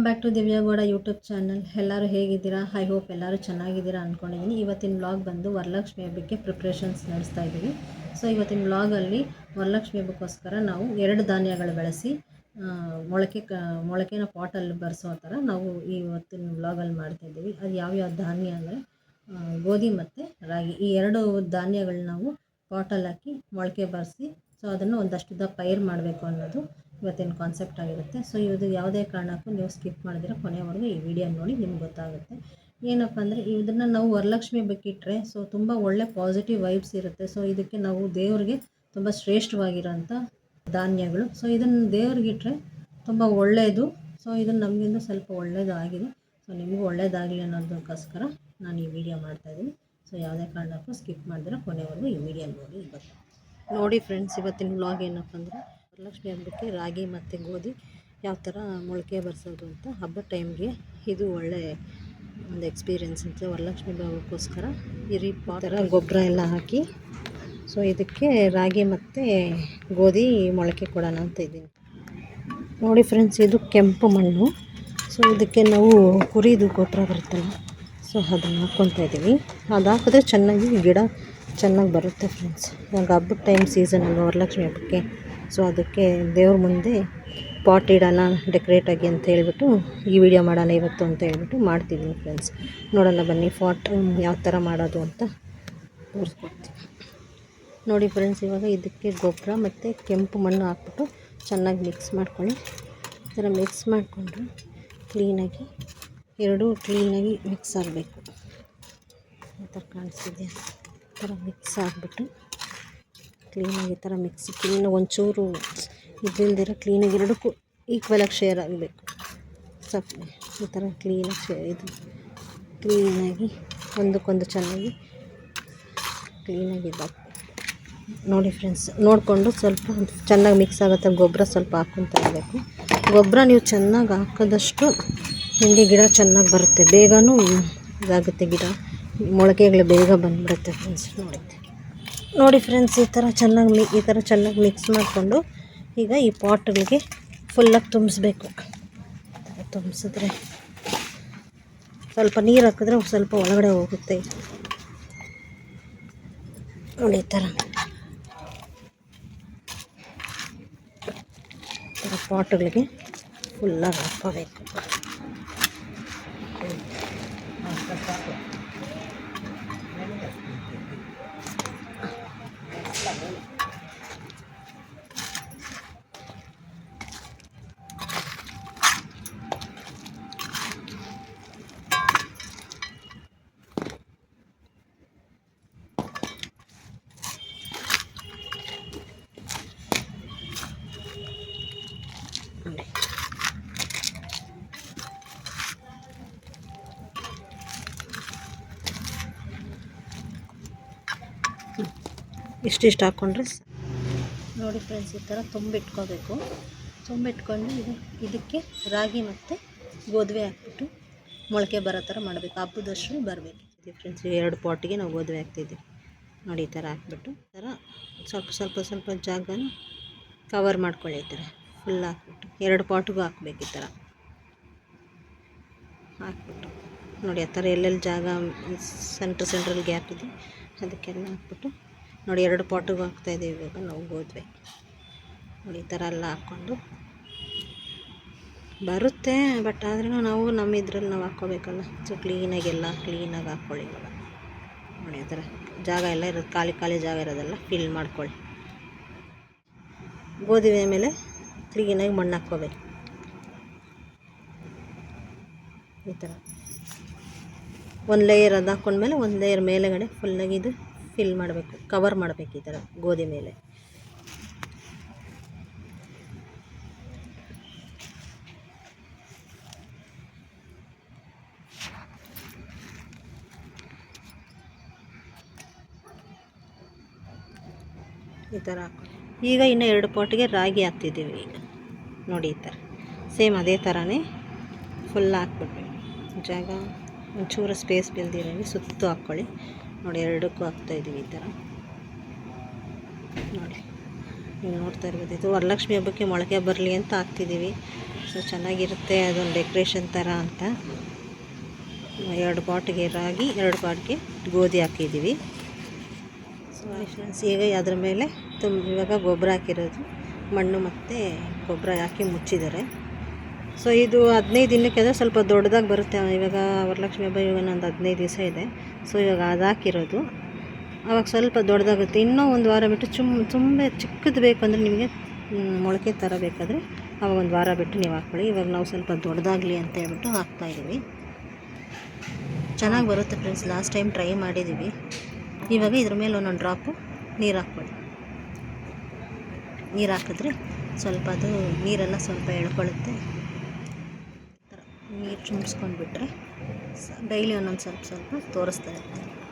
Welcome back to ದಿವ್ಯಾಗೌಡ YouTube channel ಎಲ್ಲರೂ ಹೇಗಿದ್ದೀರಾ? I hope ಎಲ್ಲರೂ ಚೆನ್ನಾಗಿದ್ದೀರಾ ಅಂದ್ಕೊಂಡಿದ್ದೀನಿ ಇವತ್ತಿನ ವ್ಲಾಗ್ ಬಂದು ವರಲಕ್ಷ್ಮಿ ಹಬ್ಬಕ್ಕೆ ಪ್ರಿಪ್ರೇಷನ್ಸ್ ನಡೆಸ್ತಾ ಇದ್ದೀವಿ. ಸೊ ಇವತ್ತಿನ ವ್ಲಾಗಲ್ಲಿ ವರಲಕ್ಷ್ಮಿ ಹಬ್ಬಕ್ಕೋಸ್ಕರ ನಾವು ಎರಡು ಧಾನ್ಯಗಳು ಬೆಳೆಸಿ ಮೊಳಕೆ ಕ, ಮೊಳಕೆನ ಪಾಟಲ್ಲಿ ಬರೆಸೋ ಥರ ನಾವು ಇವತ್ತಿನ ವ್ಲಾಗಲ್ಲಿ ಮಾಡ್ತಾ ಇದ್ದೀವಿ. ಅದು ಯಾವ್ಯಾವ ಧಾನ್ಯ ಅಂದರೆ ಗೋಧಿ ಮತ್ತು ರಾಗಿ. ಈ ಎರಡು ಧಾನ್ಯಗಳನ್ನ ನಾವು ಪಾಟಲ್ಲಿ ಹಾಕಿ ಮೊಳಕೆ ಬರೆಸಿ ಸೊ ಅದನ್ನು ಒಂದಷ್ಟು ದ ಪೈರ್ ಮಾಡಬೇಕು ಅನ್ನೋದು ಇವತ್ತಿನ ಕಾನ್ಸೆಪ್ಟ್ ಆಗಿರುತ್ತೆ. ಸೊ ಇದು ಯಾವುದೇ ಕಾರಣಕ್ಕೂ ನೀವು ಸ್ಕಿಪ್ ಮಾಡಿದ್ರೆ ಕೊನೆವರೆಗೂ ಈ ವಿಡಿಯೋ ನೋಡಿ, ನಿಮ್ಗೆ ಗೊತ್ತಾಗುತ್ತೆ. ಏನಪ್ಪ ಅಂದರೆ ಇದನ್ನು ನಾವು ವರಲಕ್ಷ್ಮಿ ಬೇಕಿಟ್ಟರೆ ಸೊ ತುಂಬ ಒಳ್ಳೆ ಪಾಸಿಟಿವ್ ವೈಬ್ಸ್ ಇರುತ್ತೆ. ಸೊ ಇದಕ್ಕೆ ನಾವು ದೇವರಿಗೆ ತುಂಬ ಶ್ರೇಷ್ಠವಾಗಿರೋಂಥ ಧಾನ್ಯಗಳು. ಸೊ ಇದನ್ನು ದೇವ್ರಿಗಿಟ್ರೆ ತುಂಬ ಒಳ್ಳೆಯದು ಸೊ ಇದನ್ನು ನಮಗಿಂತ ಸ್ವಲ್ಪ ಒಳ್ಳೆಯದು ಆಗಿದೆ ಸೊ ನಿಮಗೂ ಒಳ್ಳೆಯದಾಗಲಿ ಅನ್ನೋದಕ್ಕೋಸ್ಕರ ನಾನು ಈ ವಿಡಿಯೋ ಮಾಡ್ತಾಯಿದ್ದೀನಿ ಸೊ ಯಾವುದೇ ಕಾರಣಕ್ಕೂ ಸ್ಕಿಪ್ ಮಾಡಿದ್ರೆ ಕೊನೆವರೆಗೂ ಈ ವಿಡಿಯೋ ನೋಡಿ ಇವತ್ತು ನೋಡಿ ಫ್ರೆಂಡ್ಸ್ ಇವತ್ತಿನ ವ್ಲಾಗ್ ಏನಪ್ಪ ಅಂದರೆ ವರಲಕ್ಷ್ಮಿ ಹಬ್ಬಕ್ಕೆ ರಾಗಿ ಮತ್ತು ಗೋಧಿ ಯಾವ ಥರ ಮೊಳಕೆ ಬರ್ಸೋದು ಅಂತ ಹಬ್ಬದ ಟೈಮ್ಗೆ ಇದು ಒಳ್ಳೆ ಒಂದು ಎಕ್ಸ್ಪೀರಿಯೆನ್ಸ್ ಅಂತ ವರಲಕ್ಷ್ಮಿ ಹಬ್ಬಕ್ಕೋಸ್ಕರ ಈ ರೀತಿ ಥರ ಗೊಬ್ಬರ ಎಲ್ಲ ಹಾಕಿ, ಸೊ ಇದಕ್ಕೆ ರಾಗಿ ಮತ್ತು ಗೋಧಿ ಮೊಳಕೆ ಕೊಡೋಣ ಅಂತ ಇದ್ದೀನಿ. ನೋಡಿ ಫ್ರೆಂಡ್ಸ್ ಇದು ಕೆಂಪು ಮಣ್ಣು. ಸೊ ಇದಕ್ಕೆ ನಾವು ಕುರಿದು ಗೊಬ್ಬರ ಬರುತ್ತಲ್ಲ, ಸೊ ಅದನ್ನು ಹಾಕ್ಕೊತಾ ಇದ್ದೀವಿ. ಅದು ಹಾಕಿದ್ರೆ ಚೆನ್ನಾಗಿ ಗಿಡ ಚೆನ್ನಾಗಿ ಬರುತ್ತೆ ಫ್ರೆಂಡ್ಸ್ ಇವಾಗ ಹಬ್ಬದ ಟೈಮ್ ಸೀಸನ್ ಅಲ್ವಾ, ವರಲಕ್ಷ್ಮಿ ಹಬ್ಬಕ್ಕೆ? ಸೊ ಅದಕ್ಕೆ ದೇವ್ರ ಮುಂದೆ ಪಾಟ್ ಇಡೋಣ ಡೆಕೋರೇಟ್ ಆಗಿ ಅಂತ ಹೇಳ್ಬಿಟ್ಟು ಈ ವಿಡಿಯೋ ಮಾಡೋಣ ಇವತ್ತು ಅಂತ ಹೇಳ್ಬಿಟ್ಟು ಮಾಡ್ತಿದ್ದೀನಿ ಫ್ರೆಂಡ್ಸ್ ನೋಡೋಣ ಬನ್ನಿ ಫಾಟ್ ಯಾವ ಥರ ಮಾಡೋದು ಅಂತ ತೋರಿಸ್ಕೊಡ್ತೀನಿ. ನೋಡಿ ಫ್ರೆಂಡ್ಸ್ ಇವಾಗ ಇದಕ್ಕೆ ಗೊಬ್ಬರ ಮತ್ತು ಕೆಂಪು ಮಣ್ಣು ಹಾಕ್ಬಿಟ್ಟು ಚೆನ್ನಾಗಿ ಮಿಕ್ಸ್ ಮಾಡ್ಕೊಳ್ಳಿ. ಈ ಥರ ಮಿಕ್ಸ್ ಮಾಡಿಕೊಂಡು ಕ್ಲೀನಾಗಿ ಎರಡೂ ಕ್ಲೀನಾಗಿ ಮಿಕ್ಸ್ ಆಗಬೇಕು. ಈ ಥರ ಕಾಣಿಸ್ತಿದೆ ಈ ಥರ ಮಿಕ್ಸ್ ಆಗಿಬಿಟ್ಟು ಕ್ಲೀನಾಗಿ ಈ ಥರ ಮಿಕ್ಸಿ ಕ್ಲೀನಾಗಿ ಒಂಚೂರು ಇದಿಲ್ದಿರ ಕ್ಲೀನಾಗಿ ಎರಡಕ್ಕೂ ಈಕ್ವಲಾಗಿ ಶೇರ್ ಆಗಬೇಕು. ಸ್ವಲ್ಪ ಈ ಥರ ಕ್ಲೀನಾಗಿ ಶೇ ಇದು ಕ್ಲೀನಾಗಿ ಒಂದಕ್ಕೊಂದು ಚೆನ್ನಾಗಿ ಕ್ಲೀನಾಗಿ ಇದಾಗಬೇಕು ನೋಡಿ ಫ್ರೆಂಡ್ಸ್, ನೋಡಿಕೊಂಡು ಸ್ವಲ್ಪ ಚೆನ್ನಾಗಿ ಮಿಕ್ಸ್ ಆಗುತ್ತೆ. ಗೊಬ್ಬರ ಸ್ವಲ್ಪ ಹಾಕ್ಕೊತಾ ಇರಬೇಕು. ಗೊಬ್ಬರ ನೀವು ಚೆನ್ನಾಗಿ ಹಾಕಿದಷ್ಟು ನಿಮಗೆ ಗಿಡ ಚೆನ್ನಾಗಿ ಬರುತ್ತೆ. ಬೇಗನೂ ಇದಾಗುತ್ತೆ ಗಿಡ. ಮೊಳಕೆಗಳು ಬೇಗ ಬಂದುಬಿಡುತ್ತೆ ಫ್ರೆಂಡ್ಸ್, ನೋಡಿ. ನೋಡಿ ಫ್ರೆಂಡ್ಸ್ ಈ ಥರ ಚೆನ್ನಾಗಿ ಮಿ ಈ ಥರ ಚೆನ್ನಾಗಿ ಮಿಕ್ಸ್ ಮಾಡಿಕೊಂಡು ಈಗ ಈ ಪಾಟ್ಗಳಿಗೆ ಫುಲ್ಲಾಗಿ ತುಂಬಿಸ್ಬೇಕು. ತುಂಬಿಸಿದ್ರೆ ಸ್ವಲ್ಪ ನೀರು ಹಾಕಿದ್ರೆ ಸ್ವಲ್ಪ ಒಳಗಡೆ ಹೋಗುತ್ತೆ. ನೋಡಿ ಈ ಥರ ಪಾಟ್ಗಳಿಗೆ ಫುಲ್ಲಾಗಿ ಹಾಕೋಬೇಕು Yeah. ಇಷ್ಟಿಷ್ಟು ಹಾಕ್ಕೊಂಡ್ರೆ ನೋಡಿ ಫ್ರೆಂಡ್ಸ್ ಈ ಥರ ತುಂಬಿಟ್ಕೋಬೇಕು. ತುಂಬಿಟ್ಕೊಂಡು ಇದು ಇದಕ್ಕೆ ರಾಗಿ ಮತ್ತು ಗೋಧಿ ಹಾಕ್ಬಿಟ್ಟು ಮೊಳಕೆ ಬರೋ ಥರ ಮಾಡಬೇಕು. ಹಬ್ಬದಷ್ಟು ಬರಬೇಕು. ಫ್ರೆಂಡ್ಸ್ ಎರಡು ಪಾಟಿಗೆ ನಾವು ಗೋಧಿ ಹಾಕ್ತಿದ್ದೀವಿ. ನೋಡಿ ಈ ಥರ ಹಾಕ್ಬಿಟ್ಟು ಈ ಥರ ಸ್ವಲ್ಪ ಸ್ವಲ್ಪ ಸ್ವಲ್ಪ ಜಾಗನ ಕವರ್ ಮಾಡ್ಕೊಳ್ಳಿ ಈ ಥರ ಫುಲ್ ಹಾಕ್ಬಿಟ್ಟು ಎರಡು ಪಾಟ್ಗೂ ಹಾಕ್ಬೇಕು ಈ ಥರ ಹಾಕ್ಬಿಟ್ಟು ನೋಡಿ ಆ ಥರ ಎಲ್ಲೆಲ್ಲಿ ಜಾಗ ಸೆಂಟ್ರ್ ಸೆಂಟ್ರಲ್ಲಿ ಗ್ಯಾಪ್ ಇದೆ ಅದಕ್ಕೆಲ್ಲ ಹಾಕ್ಬಿಟ್ಟು ನೋಡಿ, ಎರಡು ಪಾಟಿಗೂ ಹಾಕ್ತಾಯಿದ್ದೀವಿ ಇವಾಗ ನಾವು ಗೋದ್ವೆ ನೋಡಿ, ಈ ಥರ ಎಲ್ಲ ಹಾಕ್ಕೊಂಡು ಬರುತ್ತೆ, ಬಟ್ ಆದ್ರೂ ನಾವು ನಮ್ಮ ಇದ್ರಲ್ಲಿ ನಾವು ಹಾಕ್ಕೋಬೇಕಲ್ಲ. ಸೊ ಕ್ಲೀನಾಗೆಲ್ಲ ಕ್ಲೀನಾಗಿ ಹಾಕ್ಕೊಳ್ಳಿ ಇವಾಗ. ನೋಡಿ, ಆ ಥರ ಜಾಗ ಎಲ್ಲ ಇರೋದು, ಖಾಲಿ ಖಾಲಿ ಜಾಗ ಇರೋದೆಲ್ಲ ಫಿಲ್ ಮಾಡ್ಕೊಳ್ಳಿ. ಗೋಧಿ ಮೇಲೆ ಕ್ಲೀನಾಗಿ ಮಣ್ಣು ಹಾಕ್ಕೋಬೇಕು. ಈ ಥರ. ಒಂದು ಲೇಯರ್ ಅದು ಹಾಕ್ಕೊಂಡ್ಮೇಲೆ ಒಂದು ಲೇಯರ್ ಮೇಲೆಗಡೆ ಫುಲ್ಲಾಗಿ ಇದು ಫಿಲ್ ಮಾಡಬೇಕು ಕವರ್ ಮಾಡಬೇಕು ಈ ಥರ ಗೋಧಿ ಮೇಲೆ. ಈ ಥರ ಈಗ ಇನ್ನು ಎರಡು ಪಾಟಿಗೆ ರಾಗಿ ಹಾಕ್ತಿದ್ದೀವಿ ಈಗ. ನೋಡಿ ಈ ಥರ. ಸೇಮ್ ಅದೇ ಥರನೇ ಫುಲ್ ಹಾಕ್ಬಿಟ್ವಿ ಜಾಗ ಒಂಚೂರು ಸ್ಪೇಸ್ ಬೆಳೆದಿರೋಂಗೆ ಸುತ್ತು ಹಾಕ್ಕೊಳ್ಳಿ. ನೋಡಿ, ಎರಡಕ್ಕೂ ಹಾಕ್ತಾಯಿದ್ದೀವಿ ಈ ಥರ. ನೋಡಿ, ನೀವು ನೋಡ್ತಾ ಇರ್ಬೋದು. ಇದು ವರಲಕ್ಷ್ಮಿ ಹಬ್ಬಕ್ಕೆ ಮೊಳಕೆ ಬರಲಿ ಅಂತ ಹಾಕ್ತಿದ್ದೀವಿ. ಸೊ, ಚೆನ್ನಾಗಿರುತ್ತೆ ಅದೊಂದು ಡೆಕೊರೇಷನ್ ಥರ ಅಂತ. ಎರಡು ಪಾಟ್ಗೆ ರಾಗಿ, ಎರಡು ಪಾಟ್ಗೆ ಗೋಧಿ ಹಾಕಿದ್ದೀವಿ. ಸೊ ಫ್ರೆಂಡ್ಸ್ ಈಗ ಅದ್ರ ಮೇಲೆ ತುಂಬ ಇವಾಗ ಗೊಬ್ಬರ ಹಾಕಿರೋದು. ಮಣ್ಣು ಮತ್ತು ಗೊಬ್ಬರ ಹಾಕಿ ಮುಚ್ಚಿದ್ದಾರೆ. ಸೊ ಇದು ಹದಿನೈದು ದಿನಕ್ಕೆ ಅಂದರೆ ಸ್ವಲ್ಪ ದೊಡ್ಡದಾಗಿ ಬರುತ್ತೆ. ಇವಾಗ ವರಲಕ್ಷ್ಮಿ ಹಬ್ಬ ಇವಾಗ ಒಂದು ಹದಿನೈದು ದಿವಸ ಇದೆ. ಸೊ, ಇವಾಗ ಅದು ಹಾಕಿರೋದು ಆವಾಗ ಸ್ವಲ್ಪ ದೊಡ್ಡದಾಗುತ್ತೆ. ಇನ್ನೂ ಒಂದು ವಾರ ಬಿಟ್ಟು ಚುಮ್, ತುಂಬ ಚಿಕ್ಕದು ಬೇಕು ಅಂದರೆ ನಿಮಗೆ ಮೊಳಕೆ ಥರ ಬೇಕಾದರೆ ಆವಾಗ ಒಂದು ವಾರ ಬಿಟ್ಟು ನೀವು ಹಾಕ್ಕೊಳ್ಳಿ. ಇವಾಗ ನಾವು ಸ್ವಲ್ಪ ದೊಡ್ಡದಾಗಲಿ ಅಂತ ಹೇಳ್ಬಿಟ್ಟು ಹಾಕ್ತಾಯಿದ್ದೀವಿ ಚೆನ್ನಾಗಿ ಬರುತ್ತೆ ಫ್ರೆಂಡ್ಸ್. ಲಾಸ್ಟ್ ಟೈಮ್ ಟ್ರೈ ಮಾಡಿದ್ದೀವಿ ಇವಾಗ ಇದ್ರ ಮೇಲೆ ಒಂದೊಂದು ಡ್ರಾಪು ನೀರು ಹಾಕ್ಕೊಳ್ಳಿ. ನೀರು ಹಾಕಿದ್ರೆ ಸ್ವಲ್ಪ ಅದು ನೀರೆಲ್ಲ ಸ್ವಲ್ಪ ಎಳ್ಕೊಳ್ಳುತ್ತೆ. ನೀರು ಚುಮ್ಸ್ಕೊಂಡ್ಬಿಟ್ರೆ ಡೈಲಿ ಒಂದೊಂದು ಸ್ವಲ್ಪ ಸ್ವಲ್ಪ ತೋರಿಸ್ತಾ ಇರ್ತೀನಿ